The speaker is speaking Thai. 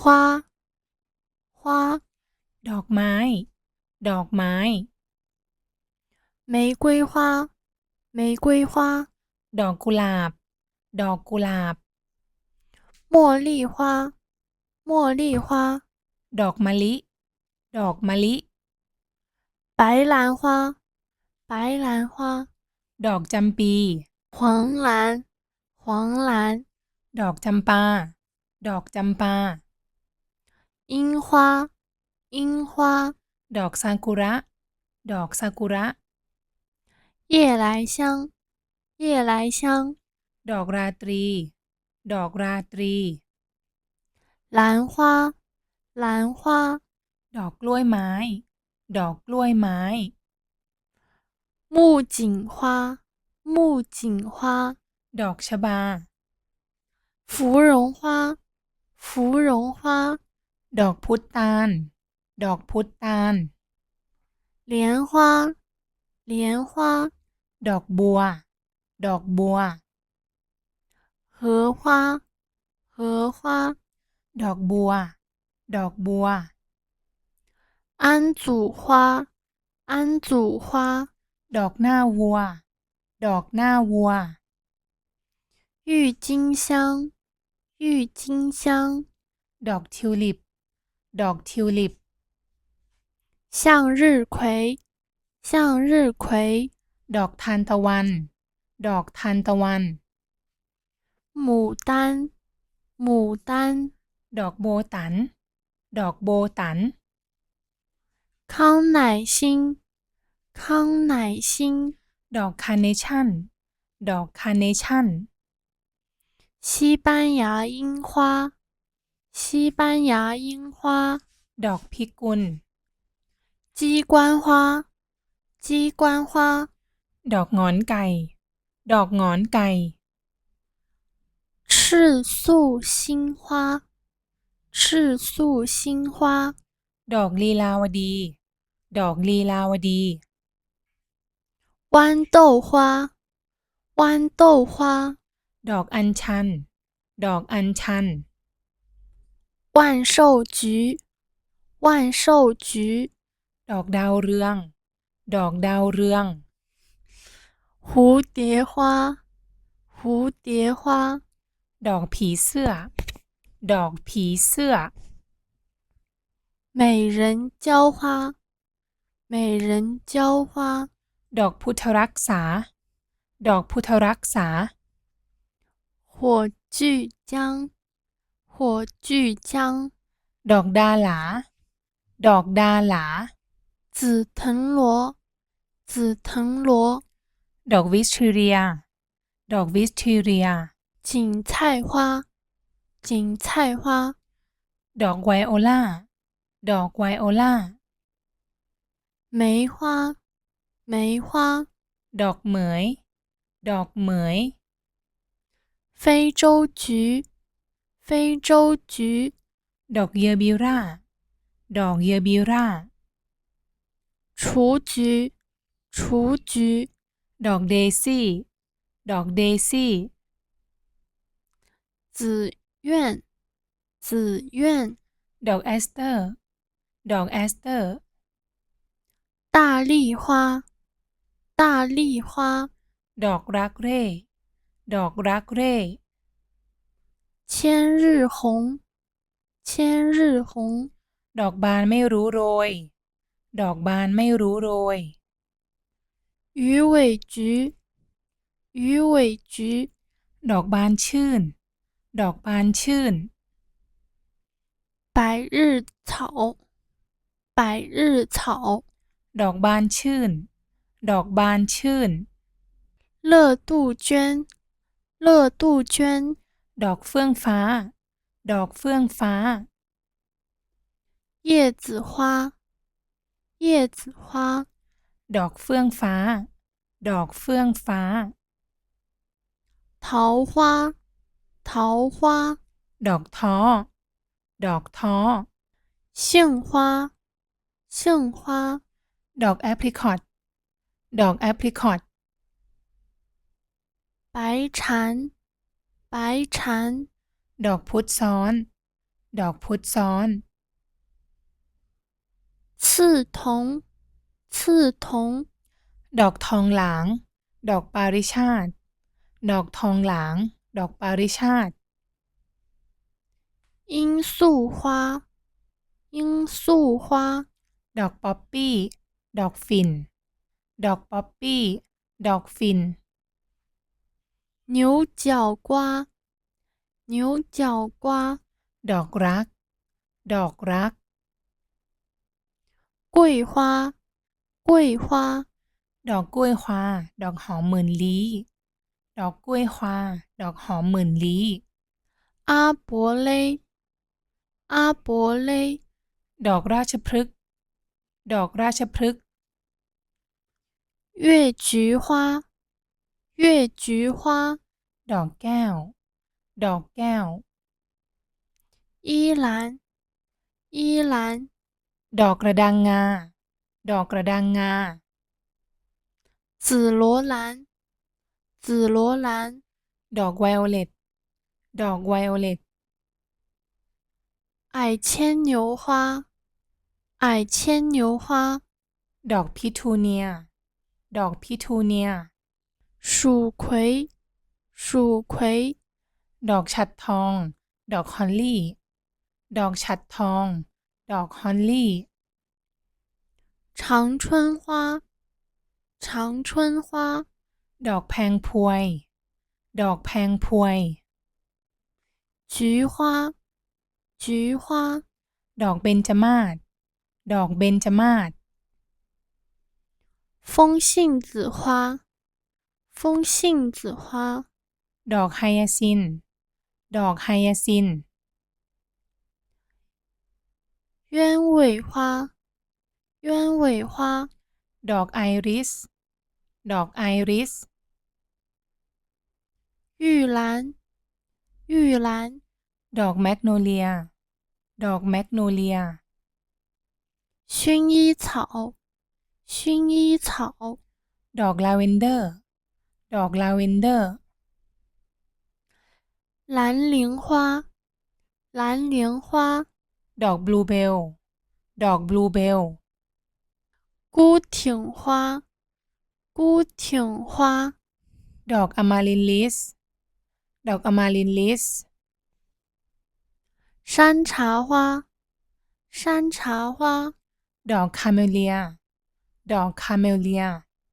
花花 ดอกไม้ ดอกไม้ 玫瑰花玫瑰花 ดอกกุหลาบ ดอกกุหลาบ 茉莉花茉莉花 ดอกมะลิ ดอกมะลิ 白兰花白兰花 ดอกจำปี 黄兰黄兰 ดอกจำปา ดอกจำปา 樱花樱花 ดอกซากุระ ดอกซากุระ 夜来香夜来香 ดอกราตรี ดอกราตรี 兰花兰花 ดอกกล้วยไม้ ดอกกล้วยไม้ 木槿花木槿花 ดอกชบา 芙蓉花芙蓉花 ดอกพุตาล ดอกพุตาล 莲花莲花 ดอกบัว ดอกบัว 荷花荷花 ดอกบัว ดอกบัว 安祖花安祖花 ดอกหน้าวัว ดอกหน้าวัว 郁金香郁金香 ดอกทิวลิป ดอกทิวลิป 向日葵向日葵 ดอกทานตะวัน ดอกทานตะวัน 牡丹牡丹 ดอกโบตัน ดอกโบตัน 康乃馨康乃馨 ดอกคาร์เนชั่น ดอกคาร์เนชั่น 西班牙樱花 西班牙樱花 ดอกพิกุล 鸡冠花鸡冠花 ดอกหงอนไก่ ดอกหงอนไก่ 赤素心花赤素心花 ดอกลีลาวดี ดอกลีลาวดี 豌豆花豌豆花 ดอกอัญชัน ดอกอัญชัน 万寿菊万寿菊 ดอกดาวเรือง ดอกดาวเรือง 蝴蝶花蝴蝶花 ดอกผีเสื้อ ดอกผีเสื้อ 美人蕉花美人蕉花 ดอกพุทธรักษา ดอกพุทธรักษา 火炬姜 火炬姜 ดอกดาหลา ดอกดาหลา 紫藤萝紫藤萝 ดอกวิสทีเรีย ดอกวิสทีเรีย 堇菜花堇菜花 ดอกไวโอลา ดอกไวโอลา 梅花梅花 ดอกเหมย ดอกเหมย 非洲菊 非洲菊 ดอกเยบิรา ดอกเยบิรา 雏菊雏菊 ดอกเดซี่ ดอกเดซี่ 紫苑紫苑 ดอกแอสเตอร์ ดอกแอสเตอร์ 大丽花大丽花 ดอกรักเร่ ดอกรักเร่ 千日红千日红 ดอกบานไม่รู้โรย ดอกบานไม่รู้โรย 鱼尾菊鱼尾菊 ดอกบานชื่น ดอกบานชื่น 百日草百日草 ดอกบานชื่น ดอกบานชื่น 乐杜鹃乐杜鹃 ดอกเฟื่องฟ้า ดอกเฟื่องฟ้า 叶子花叶子花 ดอกเฟื่องฟ้า ดอกเฟื่องฟ้า 桃花桃花 ดอกท้อ ดอกท้อ 杏花杏花 ดอกแอปริคอต ดอกแอปริคอต 白蝉 白蝉 ดอกพุธซ้อน ดอกพุธซ้อน 刺桐，刺桐， ดอกทองหลาง ดอกปาริชาติ ดอกทองหลาง ดอกปาริชาติ 罂粟花，罂粟花， ดอกป๊อปปี้ ดอกฝิ่น ดอกป๊อปปี้ ดอกฝิ่น 牛角瓜，牛角瓜， ดอกรัก ดอกรัก 桂花，桂花， ดอกกล้วยควา ดอกหอมหมื่นลี้ ดอกกล้วยควา ดอกหอมหมื่นลี้ 阿伯勒，阿伯勒， ดอกราชพฤกษ์ ดอกราชพฤกษ์ 月菊花， 月菊花， ดอกแก้ว ดอกแก้ว 依兰，依兰， ดอกกระดังงา ดอกกระดังงา 紫罗兰，紫罗兰， ดอกไวโอเลต ดอกไวโอเลต 矮牵牛花，矮牵牛花， ดอกพิทูเนีย ดอกพิทูเนีย 蜀葵，蜀葵， ดอกฉัดทอง ดอกฮอลลี่ ดอกฉัดทอง ดอกฮอลลี่ 长春花，长春花， ดอกแพงพวย ดอกแพงพวย 菊花，菊花， ดอกเบญจมาศ ดอกเบญจมาศ 风信子花， 风信子花， ดอกไฮยาซิน ดอกไฮยาซิน 鸢尾花，鸢尾花， ดอกไอริส ดอกไอริส 玉兰，玉兰， ดอกแมกโนเลีย ดอกแมกโนเลีย 薰衣草，薰衣草， ดอกลาเวนเดอร์ ดอกลาเวนเดอร์ 蓝铃花，蓝铃花， ดอกบลูเบล ดอกบลูเบล 孤挺花，孤挺花， ดอกอมารินลิส ดอกอมารินลิส 山茶花，山茶花， ดอกคาเมเลีย ดอกคาเมเลีย